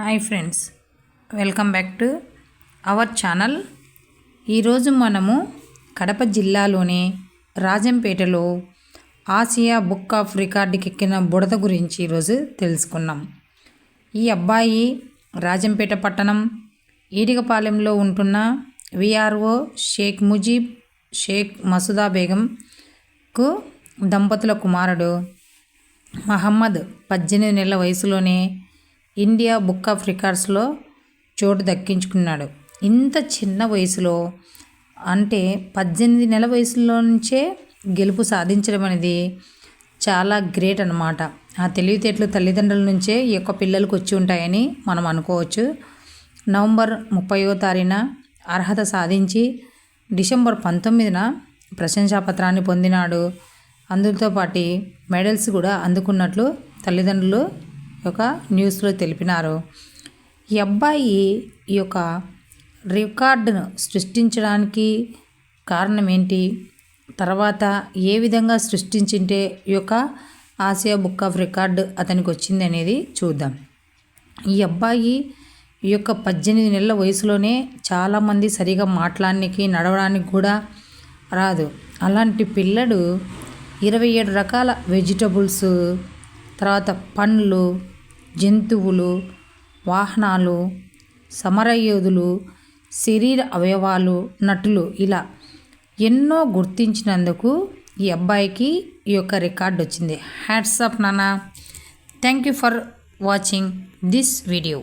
Hi friends welcome back to our channel. ఈరోజు మనము కడప జిల్లాలోని రాజంపేటలో ఆసియా బుక్ ఆఫ్ రికార్డుకి ఎక్కిన బుడత గురించి ఈరోజు తెలుసుకున్నాం. ఈ అబ్బాయి రాజంపేట పట్టణం ఈడిగపాలెంలో ఉంటున్న V R O Shaik Mujeeb Shaik Masooda బేగంకు దంపతుల కుమారుడు మహమ్మద్ పద్దెనిమిది నెలల వయసులోనే ఇండియా బుక్ ఆఫ్ రికార్డ్స్లో చోటు దక్కించుకున్నాడు. ఇంత చిన్న వయసులో అంటే పద్దెనిమిది నెల వయసులో నుంచే గెలుపు సాధించడం అనేది చాలా గ్రేట్ అనమాట ఆ తెలివితేటలు తల్లిదండ్రుల నుంచే ఈ యొక్క పిల్లలకు వచ్చి ఉంటాయని మనం అనుకోవచ్చు. నవంబర్ ముప్పయో తారీఖున అర్హత సాధించి డిసెంబర్ పంతొమ్మిదిన ప్రశంసాపత్రాన్ని పొందినాడు. అందుతో పాటు మెడల్స్ కూడా అందుకున్నట్లు తల్లిదండ్రులు యొక్క న్యూస్లో తెలిపినారు. ఈ అబ్బాయి ఈ యొక్క రికార్డును సృష్టించడానికి కారణం ఏంటి? తర్వాత ఏ విధంగా సృష్టించింటే ఈ యొక్క ఆసియా బుక్ ఆఫ్ రికార్డు అతనికి వచ్చింది అనేది చూద్దాం. ఈ అబ్బాయి ఈ యొక్క పద్దెనిమిది నెలల వయసులోనే చాలామంది సరిగా మాట్లాడడానికి నడవడానికి కూడా రాదు. అలాంటి పిల్లడు ఇరవై ఏడు రకాల వెజిటబుల్స్ తర్వాత పండ్లు జంతువులు వాహనాలు సమరయోధులు శరీర అవయవాలు నటులు ఇలా ఎన్నో గుర్తించినందుకు ఈ అబ్బాయికి ఈ యొక్క రికార్డు వచ్చింది. హ్యాట్స్ ఆఫ్ నానా thank you for watching this video